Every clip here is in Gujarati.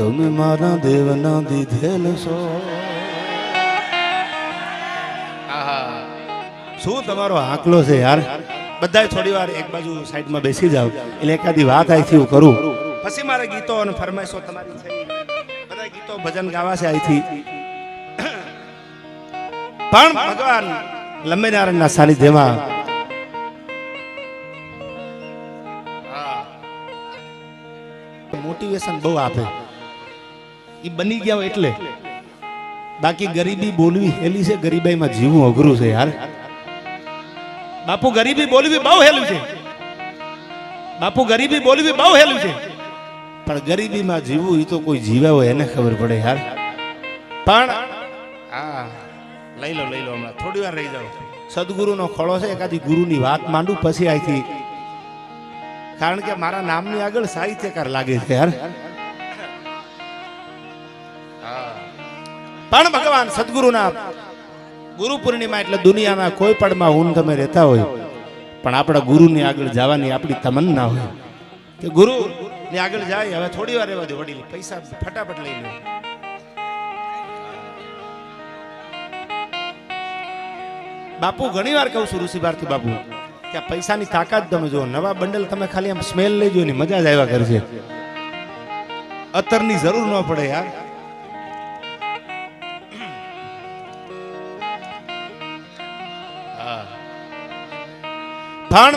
તમે મારા દેવના દીધેલ છો શું તમારો આંકલો છે યાર? બધાય થોડી વાર એક બાજુ સાઈડમાં બેસી જાવ એટલે એકાદી વાત અહીંથી હું કરું. પછી મારે ગીતો અને ફરમાઈશો તમારી છે. બધા ગીતો ભજન ગાવા છે અહીંથી પણ ભગવાન લંબેનારાયણના સાનિધ્યમાં મોટિવેશન બહુ આપે. એ બની ગયા એટલે. બાકી ગરીબી બોલવી હેલી છે, ગરીબાઈમાં જીવવું અઘરું છે યાર. બાપુ ગરીબી બોલવી બહુ હેલું છે. બાપુ ગરીબી બોલવી બહુ હેલું છે. પણ ગરીબીમાં જીવવું એ તો કોઈ જીવ્યા હોય એને ખબર પડે યાર. પણ હા, લઈ લો લઈ લો હમણાં. થોડી વાર રહી જાઓ. સદગુરુનો ખોળો છે, એકાદી ગુરુની વાત માંડું પછી આઈથી કારણ કે મારા નામની આગળ સાહિત્યકાર લાગે છે યાર. પણ ભગવાન સદગુરુના ગુરુ પૂર્ણિમા એટલે દુનિયાના કોઈ પળમાં હું તમે રહેતા હોય, પણ આપણા ગુરુની આગળ જવાની આપણી તમન્ના હોય. કે ગુરુ, ને આગળ જાય, હવે થોડી વાર રહેવા દે વડીલ, પૈસા ફટાફટ લઈ લે. બાપુ, ઘણી વાર કહું છું ઋષિ ભારતી બાપુ, કે આ પૈસાની તાકાત તમે જો નવા બંડલ તમે ખાલી આમ સ્મેલ લઈ જો ને મજા જ આવ્યા કરશે. અત્તરની જરૂર ન પડે યાર. પણ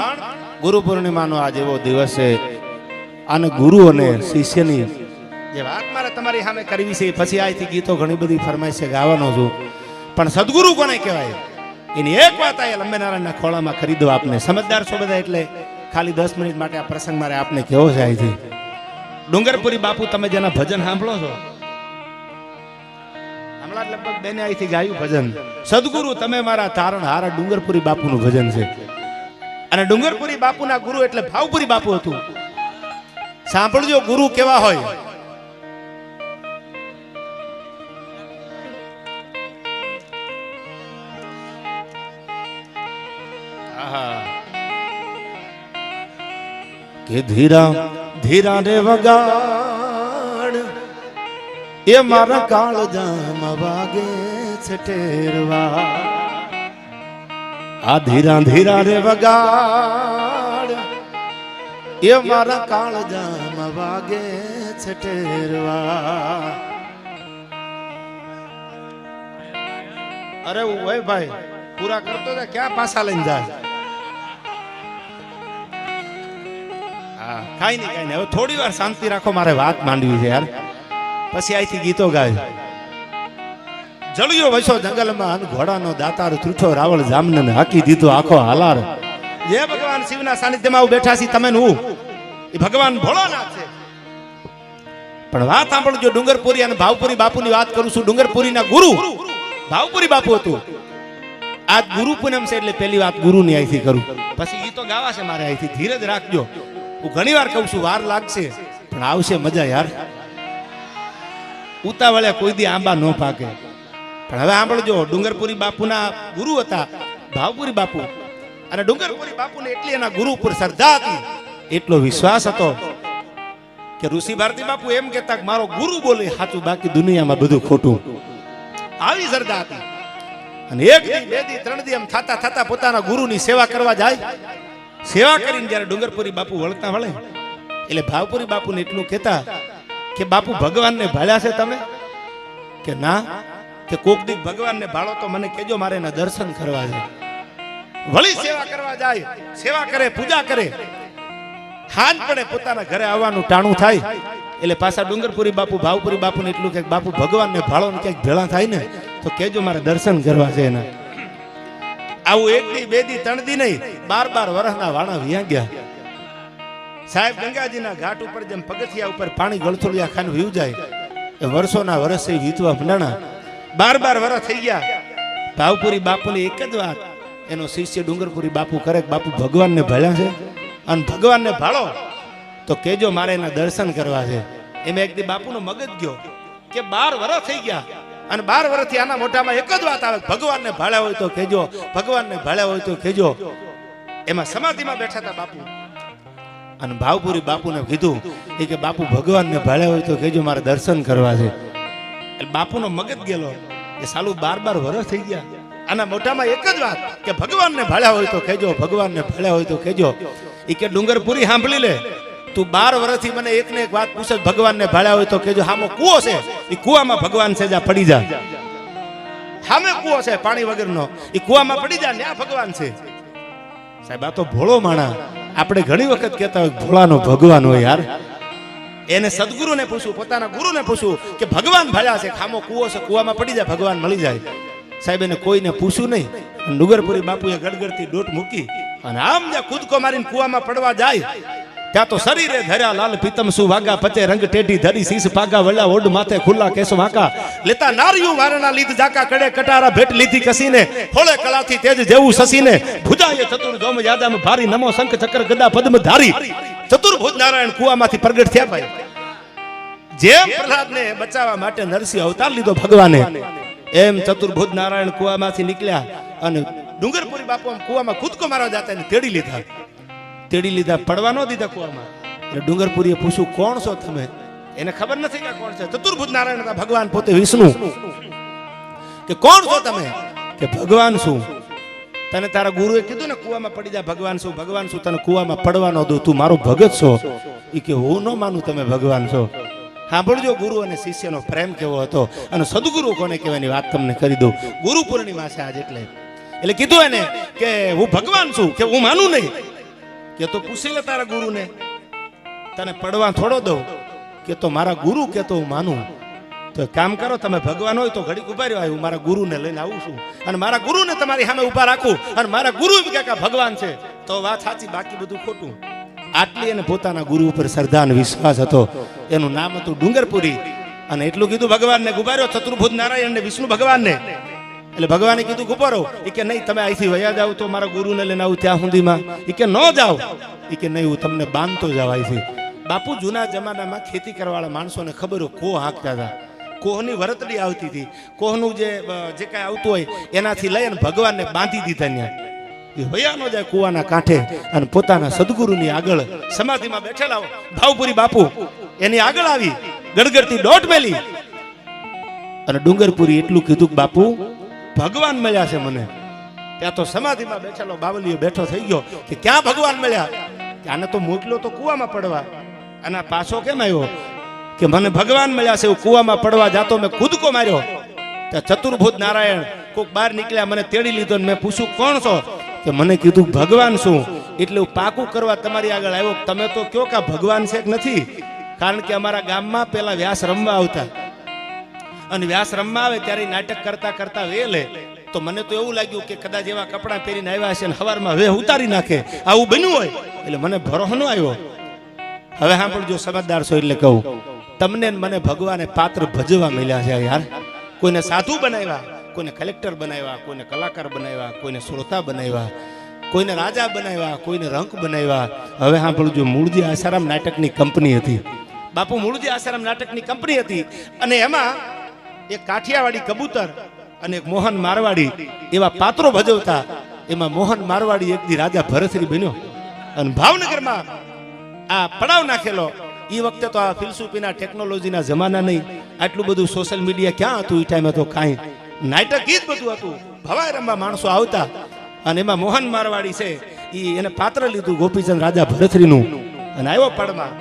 ગુરુ પૂર્ણિમાનો આજ એવો દિવસ છે. અને ગુરુ અને શિષ્યની જે વાત મારે તમારી સામે કરવી છે પછી આજથી ગીતો ઘણી બધી ફરમાઈશ છે, ગાવાનો છું. પણ સદગુરુ કોને કહેવાય? એની એક વાત આ લંબેનારાયણના ખોળામાં ખરીદો આપને. સમજદાર છો બધા એટલે ખાલી દસ મિનિટ માટે આ પ્રસંગ મારે આપને કેવો છે અહીંથી ડુંગરપુરી બાપુ, તમે જેના ભજન સાંભળો છો? હમણાં લગભગ બેને અહીંથી ગાયું ભજન. સદગુરુ, તમે મારા તારણ હારા ડુંગરપુરી બાપુનું ભજન છે. અને ડુંગરપુરી બાપુના ગુરુ એટલે ભાવપુરી બાપુ હતું. સાંભળજો, ગુરુ કેવા હોય. કે ધીરા ધીરા રે વગાડ. એ મારા કાળ જામ વાગે છે ટેરવા આ ધીરા ધીરા રે વગાડ. એ મારા કાળ જામ વાગે છે ટેરવા અરે ઓય ભાઈ, પૂરા કરતો તો ક્યાં પાછા લઈને જાય? હા, કાંઈ નહીં કાંઈ નહીં. હવે થોડી વાર શાંતિ રાખો, મારે વાત માંડવી છે યાર. પછી અહીંથી ગીતો ગાય. જળિયો વસો જંગલમાં અન ઘોડાનો દાતાર તૂઠો રાવળ જામને હાકી દીધો આખો હાલાર. જે ભગવાન, શિવના સાનિધ્યમાં બેઠા છી તમે હું? એ ભગવાન ભોળાનાથ છે. પણ વાત સાંભળજો, ડુંગરપુરી અને ભાવપુરી બાપુની વાત કરું છું. ડુંગરપુરીના ગુરુ. ભાવપુરી બાપુ હતું. આજ ગુરુ પૂનમ છે એટલે પહેલી વાત ગુરુની અહીંથી કરું. પછી એ તો ગાવા છે મારે અહીંથી. ધીરજ રાખજો. હું ઘણી વાર કહું છું, વાર લાગશે, પણ આવશે મજા યાર. ઉતાવળે કોઈ દી આંબા ન પાકે પણ હવે સાંભળજો, ડુંગરપુરી બાપુના ગુરુ હતા, ભાવપુરી બાપુ. અને ડુંગરપુરી બાપુને એટલી એના ગુરુ પર શ્રદ્ધા હતી, એટલો વિશ્વાસ હતો કે ઋષિ ભારતી બાપુ એમ કહેતા કે મારો ગુરુ બોલે સાચું બાકી દુનિયામાં બધું ખોટું. આવી શ્રદ્ધા હતી. અને એક દી, બે દી, ત્રણ દી એમ થાતા થાતા પોતાના ગુરુની સેવા કરવા જાય. સેવા કરીને જ્યારે ડુંગરપુરી બાપુ વળતા વળે, એટલે ભાવપુરી બાપુને એટલું કહેતા કે, બાપુ, ભગવાનને ભાળ્યા છે તમે? કે, ના કે કોક દી ભગવાનને ભાળો તો મને કેજો મારે એના દર્શન કરવા છે. વળી સેવા કરવા જાય, સેવા કરે, પૂજા કરે. હાન પડે પોતાના ઘરે આવવાનું ટાણું થાય. એટલે પાછા ડુંગરપુરી બાપુ, ભાવપુરી બાપુને એટલું કે બાપુ ભગવાનને ભાળો ને ક્યાંક ભેળા થાય ને, તો કેજો મારે દર્શન કરવા છે એના. આવું એક દી, બે દી, ત્રણ દી નહીં, બાર બાર વર્ષના વાણા વ્યા ગયા. સાહેબ ગંગાજીના ઘાટ ઉપર જેમ પગથિયા ઉપર પાણી ગળથોલિયા ખાન વીવ જાય એ વર્ષોના વર્ષે વીતવા મંડાણા બાર બાર વર્ષ થઈ ગયા. ભાવપુરી બાપુની એક જ વાત. એનો શિષ્ય ડુંગરપુરી બાપુ કરે બાપુ ભગવાનને ભળ્યા છે? અને ભગવાનને ભાળો? તો કેજો મારે એના દર્શન કરવા છે. એમ એક દી બાપુનો મગજ ગયો કે બાર વર્ષ થઈ ગયા. અને બાર વર્ષથી આના મોઢામાં એક જ વાત આવે ભગવાનને ભાળ્યા હોય તો કેજો ભગવાનને ભાળ્યા હોય તો કેજો એમાં સમાધિમાં બેઠા હતા બાપુ. અને ભાવપુરી બાપુને કીધું, એ કે બાપુ ભગવાનને ભાળ્યા હોય તો કહેજો મારે દર્શન કરવા છે. એટલે બાપુનો મગજ ગયેલો એ સાલું બાર બાર વર્ષ થઈ ગયા. આના મોટામાં એક જ વાત કે ભગવાનને ભાળ્યા હોય તો કહેજો, ભગવાનને ભાળ્યા હોય તો કહેજો. એ કે ડુંગરપુરી સાંભળી લે. તું બાર વર્ષથી મને એક ને એક વાત પૂછે, ભગવાનને ભાળ્યા હોય તો કેજો હામો કુવો છે. એ કુવામાં ભગવાન છે જા પડી જા. સામે કુવો છે, પાણી વગરનો. એ કુવામાં પડી જા ત્યાં ભગવાન છે. સાહેબ, આ તો ભોળો માણા. આપણે ઘણી વખત કહેતા હોય ભોળાનો ભગવાન હોય યાર. એને સદગુરુને પૂછું, પોતાના ગુરુને પૂછું કે ભગવાન ભાળ્યા છે, ખામો કૂવો છે, કૂવામાં પડી જાય, ભગવાન મળી જાય. સાહેબ, એને કોઈને પૂછ્યું નહીં. ડુંગરપુરી બાપુએ ગડગડથી ડોટ મૂકી અને આમ જ્યાં કૂદકો મારીને કૂવામાં પડવા જાય, ત્યાં તો શરીરે ધર્યા લાલ પીતમ સુ વાગા પચે રંગ ટેઢી ધરી, શીશ પાગા વળ્યા ઓડ માથે ખુલ્લા કેસ વાંકા. લેતા નારિયું વારણા લીધ જાકા કડે, કટારા ભેટ લીધી કસીને, ફોળે કળાથી તેજ જેવું સસીને, ભુજાય ચતુર જોમ યાદામ, ભારી નમો શંખ ચક્ર ગદા પદ્મ ધારી ચતુર્ભુજ નારાયણ કુવામાંથી પ્રગટ થયા ભાઈ. જેમ પ્રહલાદને બચાવવા માટે નરસિંહ અવતાર લીધો ભગવાને, એમ ચતુર્ભુજ નારાયણ કુવામાંથી નીકળ્યા અને ડુંગરપુરી બાપુ કુવામાં કૂદકો મારવા જતા એને તેડી લીધા. તેડી લીધા, પડવા ન દીધા કુવામાં. એટલે ડુંગરપુરીએ પૂછ્યું, કોણ છો તમે? એને ખબર નથી કે કોણ છે. ચતુર્ભુજ નારાયણ ભગવાન પોતે વિષ્ણુ. કે કોણ છો તમે? કે ભગવાન શું તને તારા ગુરુએ કીધું ને, કુવામાં પડી જા, ભગવાન શું ભગવાન શું તને કુવામાં પડવાનો દઉં, તું મારો ભગત છો. એ કે હું ન માનું તમે ભગવાન છો. સાંભળજો, ગુરુ અને શિષ્યનો પ્રેમ કેવો હતો અને સદગુરુ કોને કહેવાની વાત તમને કરી દઉં. ગુરુ પૂર્ણિમા છે આજ એટલે. એટલે કીધું એને કે હું ભગવાન છું, કે હું માનું નહીં. કે તો પૂછી લે તારા ગુરુને. તને પડવા થોડો દઉં, કે તો મારા ગુરુ કે તો હું માનું. તો કામ કરો, તમે ભગવાન હોય તો ઘડીક ઊભા રહ્યો. હું મારા ગુરુને લઈને આવું છું. અને મારા ગુરુને તમારી સામે ઊભા રાખું. અને મારા ગુરુ કે ભગવાન છે. તો વાત સાચી, બાકી બધું ખોટું. આટલી એને પોતાના ગુરુ ઉપર શ્રદ્ધા અને વિશ્વાસ હતો. એનું નામ હતું ડુંગરપુરી. અને એટલું કીધું ભગવાનને ગુબાર્યો ચતુર્ભુજ નારાયણ ને વિષ્ણુ ભગવાનને. એટલે ભગવાને કીધું ગુબારો એ કે, નહીં, તમે અહીંથી વયા જાવ તો મારા ગુરુને લઈને આવું ત્યાં સુધીમાં. એ કે, ન જાવ એ કે, નહીં, હું તમને બાંધતો જાવ અહીંથી. બાપુ જૂના જમાનામાં ખેતી કરવાવાળા માણસોને ખબર કોહ હાંકતા હતા. કોહની વરતડી આવતી હતી. કોહનું જે જે આવતું હોય, એનાથી લઈને ભગવાનને બાંધી દીધા ત્યાં. અને ડુંગરપુરી એટલું કીધું બાપુ, ભગવાન મળ્યા છે મને. ત્યાં તો સમાધિમાં બેઠેલો બાવલીઓ બેઠો થઈ ગયો કે, ક્યાં ભગવાન મળ્યા? આને તો મોકલ્યો તો કુવામાં પડવા. અને પાછો કેમ આવ્યો? કે મને ભગવાન મળ્યા છે હું કુવામાં પડવા જાતો મેં કૂદકો માર્યો. ત્યાં ચતુર્ભુજ નારાયણ કોક બહાર નીકળ્યા, મને તેડી લીધો ને મેં પૂછ્યું, કોણ છો? કે મને કીધું, ભગવાન શું એટલે હું પાકું કરવા તમારી આગળ આવ્યો. તમે તો કયો કે ભગવાન છે કે નથી? કારણ કે અમારા ગામમાં પેલા વ્યાસ રમવા આવતા. અને વ્યાસ રમવા આવે ત્યારે નાટક કરતા કરતા વેલે. તો મને તો એવું લાગ્યું કે કદાચ એવા કપડાં પહેરીને આવ્યા છે ને હવારમાં વેહ ઉતારી નાખે. આવું બન્યું હોય. એટલે મને ભરોહ ન આવ્યો. હવે સાંભળજો, સમજદાર છો એટલે કહું. તમને મને ભગવાને પાત્ર ભજવા મળ્યા છે યાર. કોઈને સાધુ બનાવ્યા, કોઈને કલેક્ટર બનાવ્યા, કોઈને કલાકાર બનાવ્યા, કોઈને શ્રોતા બનાવ્યા, કોઈને રાજા બનાવ્યા, કોઈને રંક બનાવ્યા. હવે સાંભળજો, મૂળજી આસારામ નાટકની કંપની હતી. બાપુ, મૂળજી આસારામ નાટકની કંપની હતી અને એમાં એક કાઠિયાવાડી કબૂતર અને એક મોહન મારવાડી એવા પાત્રો ભજવતા. એમાં મોહન મારવાડી એક દી રાજા ભરતરી બન્યો અને ભાવનગરમાં આ પડાવ નાખેલો એ વખતે તો આ ફિલસુફીના ટેકનોલોજીના જમાના નહીં આટલું બધું સોશિયલ મીડિયા ક્યાં હતું? એ ટાઈમે તો કાંઈ નાટક ગીત બધું હતું. ભવાઈ રમવા માણસો આવતા અને એમાં મોહન મારવાડી છે. એ એને પાત્ર લીધું ગોપીચંદ રાજા ભરથરીનું અને આવ્યો પડમાં.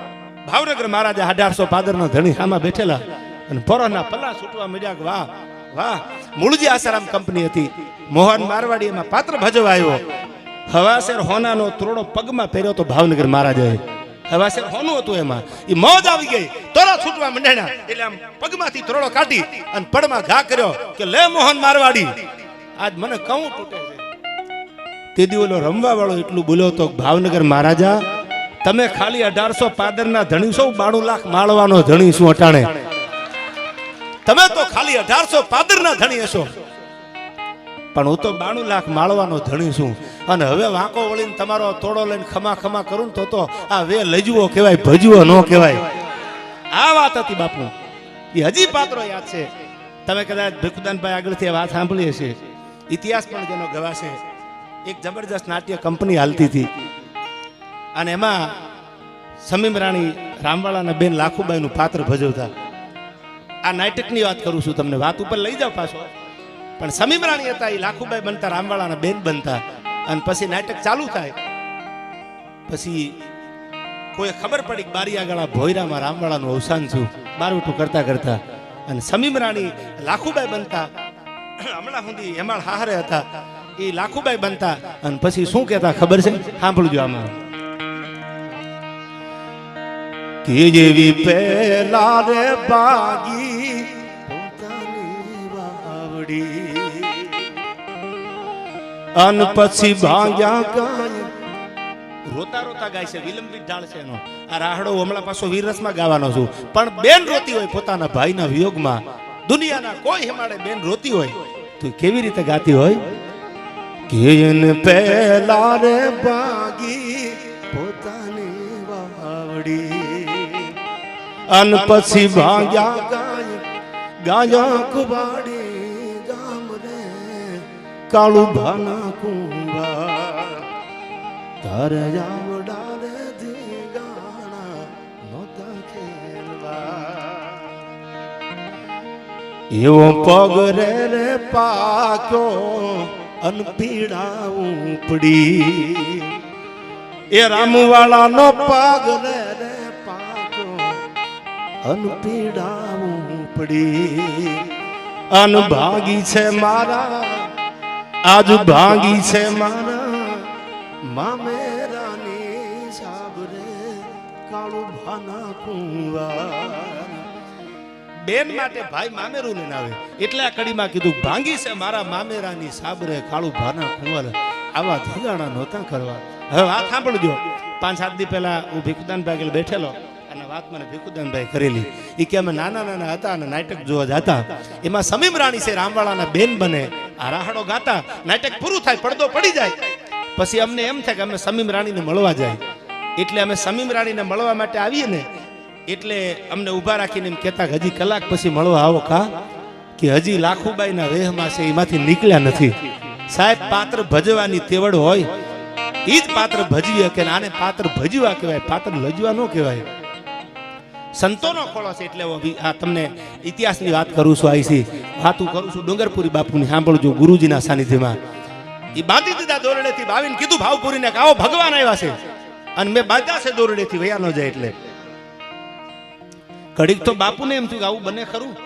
ભાવનગર મહારાજા અઢારસો પાદરના ધણી સામાં બેઠેલા. અને પરોના પલ્લા છૂટવા મળ્યા વાહ વાહ, મૂળજી આસારામ કંપની હતી. મોહન મારવાડી એમાં પાત્ર ભજવાયો. હવાસેર હોનાનો ત્રોડો પગમાં પહેર્યો તો ભાવનગર મહારાજાએ. હવાસેર હોનું હતું એમાં. એ મોજ આવી ગઈ. તોરા છૂટવા મંડાણા એટલે આમ પગમાંથી ત્રોડો કાઢી અને પડમાં ઘા કર્યો કે લે મોહન મારવાડી. આજ મને કહું તૂટે તે દી રમવા વાળો એટલું બોલ્યો તો ભાવનગર મહારાજા, તમે ખાલી અઢારસો પાદરના ધણી છો, બાણું લાખ માળવાનો ધણી શું અટાણે. તમે તો ખાલી અઢારસો પાદરના ધણી હશો. પણ હું તો બાણું લાખ માળવાનો ધણી છું. અને હવે વાંકો વળીને તમારો તોડો લઈને ખમા ખમા કરું ને તો તો આ વે લજવો કહેવાય, ભજવો ન કહેવાય. આ વાત હતી બાપુ. એ હજી પાત્રો યાદ છે. તમે કદાચ ભીખુદાનભાઈ આગળથી વાત સાંભળી હશે. ઇતિહાસ પણ જેનો ગવાશે. એક જબરજસ્ત નાટ્ય કંપની હાલતી હતી. અને એમાં સમીમ રાણી રામવાળાના બેન લાખુબાઈનું પાત્ર ભજવતા. આ નાટકની વાત કરું છું તમને. વાત ઉપર લઈ જાઓ પાછો. પણ સમીમ રાણી હતા, એ લાખુબાઈ બનતા રામવાળાના બેન બનતા. અને પછી નાટક ચાલુ થાય. પછી કોઈ ખબર પડી બારી આગળ ભોયરામાં રામવાળાનું અવસાન છું બારવટું કરતા કરતા અને સમીમ રાણી લાખુબાઈ બનતા. હમણાં સુધી હેમાળ હારે હતા. એ લાખુબાઈ બનતા અને પછી શું કહેતા ખબર છે? સાંભળજો આમાં. કે જેવી પેલા રે બાગી પોતાની વાવડી અન પછી ભાંગ્યા ગાય. રોતા રોતા ગાય છે વિલંબિત ઢાળ છે એનો. આ રાહડો હમણાં પાછો વીરસમાં ગાવાનો છું. પણ બેન રોતી હોય પોતાના ભાઈના વિયોગમાં. દુનિયાના કોઈ હેમાડે બેન રોતી હોય તો કેવી રીતે ગાતી હોય? કેન પહેલા રે ભાગી પોતાની વાવડી. અન પછી ભાંગ્યા ગાય ગાયા રે કાળુ ભાના કુંભા તારે આવડા રે ધીગાણા નહોતા ખેલવા એવો પગ રે રે પાક્યો અન પીડા ઉપડી. એ રામવાળાનો પગ રે રે પાક્યો અન પીડા ઉપડી. અન ભાગી છે મારા આજ ભાંગી છે મારા. મામેરાની સાબરે કાળું ભાના કુંવા બેન માટે ભાઈ મામેરું ને આવે. એટલે આ કડીમાં કીધું ભાંગી છે મારા મામેરાની સાબરે કાળું ભાના કુંવર. આવા ધીગાણા નહોતા કરવા. હવે વાત સાંભળજો. પાંચ સાત દી પહેલા હું ભીખુદાનભાઈ આગળ બેઠેલો અને વાત મને ભીખુદાનભાઈ કરેલી. એ કે અમે નાના નાના હતા અને નાટક જોવા જતા. એમાં સમીમ રાણી છે રામવાળાના બેન બને. આ રાહડો ગાતા, નાટક પૂરું થાય, પડદો પડી જાય. પછી અમને એમ થાય કે અમે સમીમ રાણીને મળવા જાય. એટલે અમે સમીમ રાણીને મળવા માટે આવીએ ને, એટલે અમને ઊભા રાખીને એમ કહેતા કે હજી કલાક પછી મળવા આવો કા? કે હજી લાખુબાઈના વેહમાં છે, એમાંથી નીકળ્યા નથી. સાહેબ, પાત્ર ભજવાની તેવડ હોય. એ જ પાત્ર ભજવી કે આને પાત્ર ભજવા કહેવાય, પાત્ર લજવા ન કહેવાય. સંતોનો ખોળો છે એટલે આ તમને ઇતિહાસની વાત કરું છું, આઈસી. વાતું કરું છું ડુંગરપુરી બાપુની, સાંભળજો ગુરુજીના સાનિધ્યમાં. એ બાંધી દીધા દોરડેથી ભાવીને કીધું ભાવપુરીને કે આવો ભગવાન આવ્યા છે. અને મેં બાંધ્યા છે દોરડેથી, વયા ન જાય એટલે. ઘડીક તો બાપુને એમ થયું કે આવું બને ખરું.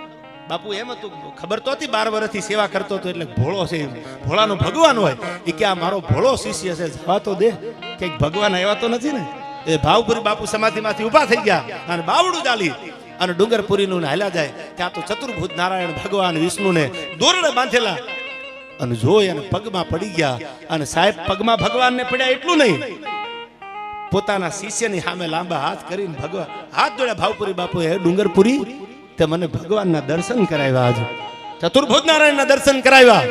બાપુ એમ હતું, ખબર તો હતી, બાર વર્ષથી સેવા કરતો હતો એટલે ભોળો છે. ભોળાનો ભગવાન હોય. એ કે આ મારો ભોળો શિષ્ય છે, જવા તો દે. કે ભગવાન આવ્યા તો નથી ને? એ ભાવપુરી બાપુ સમાધિમાંથી ઊભા થઈ ગયા અને બાવડું ચાલી અને ડુંગરપુરીનું ને હાલ્યા જાય. ત્યાં તો ચતુર્ભુજ નારાયણ ભગવાન વિષ્ણુને દોરડે બાંધેલા અને જોઈ અને પગમાં પડી ગયા. અને સાહેબ, પગમાં ભગવાનને પડ્યા એટલું નહીં. પોતાના શિષ્યની સામે લાંબા હાથ કરીને ભગવાન હાથ જોડ્યા ભાવપુરી બાપુ એ ડુંગરપુરી, તે મને ભગવાનના દર્શન કરાવ્યા આજે. ચતુર્ભુજ નારાયણના દર્શન કરાવ્યા.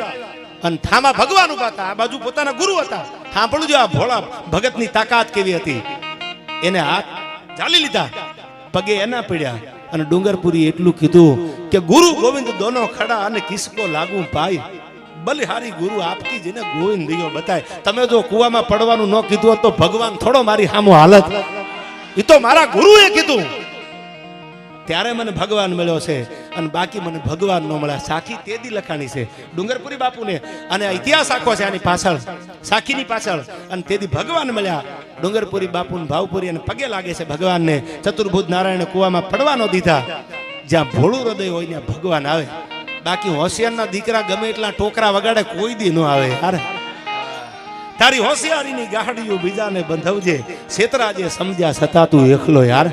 અને થામા ભગવાન ઊભા હતા. આ બાજુ પોતાના ગુરુ હતા. સાંભળજો આ ભોળા ભગતની તાકાત કેવી હતી. એને હાથ ચાલી લીધા. પગે એના પીડ્યા. અને ડુંગરપુરી એટલું કીધું કે, ગુરુ ગોવિંદ દોનો ખડા અને કિસકો લાગુ પાઈ બલિહારી ગુરુ આપકી જેને ગોવિંદ બતાય. તમે જો કુવામાં પડવાનું ન કીધું તો ભગવાન થોડો મારી સામો હાલત. એ તો મારા ગુરુએ કીધું. ત્યારે મને ભગવાન મળ્યો છે. અને બાકી મને ભગવાન નો મળ્યા. સાખી તેદી લખાણી છે. ડુંગરપુરી બાપુને. અને ઇતિહાસ આખો છે આની પાછળ. સાખીની પાછળ. અને તેદી ભગવાન મળ્યા. ડુંગરપુરી બાપુ ભાવપુરી અને પગે લાગે છે ભગવાનને. ચતુર્ભુજ નારાયણ કુવામાં પડવા ન દીધા. જ્યાં ભોળું હૃદય હોય ત્યાં ભગવાન આવે. બાકી હોશિયારના દીકરા ગમે એટલા ટોકરા વગાડે કોઈ દી ન આવે. અરે તારી હોશિયારીની ગાડીઓ બીજાને બંધવજે. છેતરાજે સમજ્યા છતાં તું એકલો યાર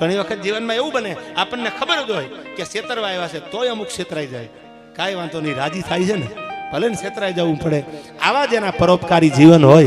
ઘણી વખત જીવનમાં એવું બને, આપણને ખબર જ હોય કે છેતરવા આવ્યા છે, તોય અમુક છેતરાઈ જાય. કાંઈ વાંધો નહીં, રાજી થાય છે ને? ભલે ને છેતરાઈ જવું પડે. આવા જ એના પરોપકારી જીવન હોય.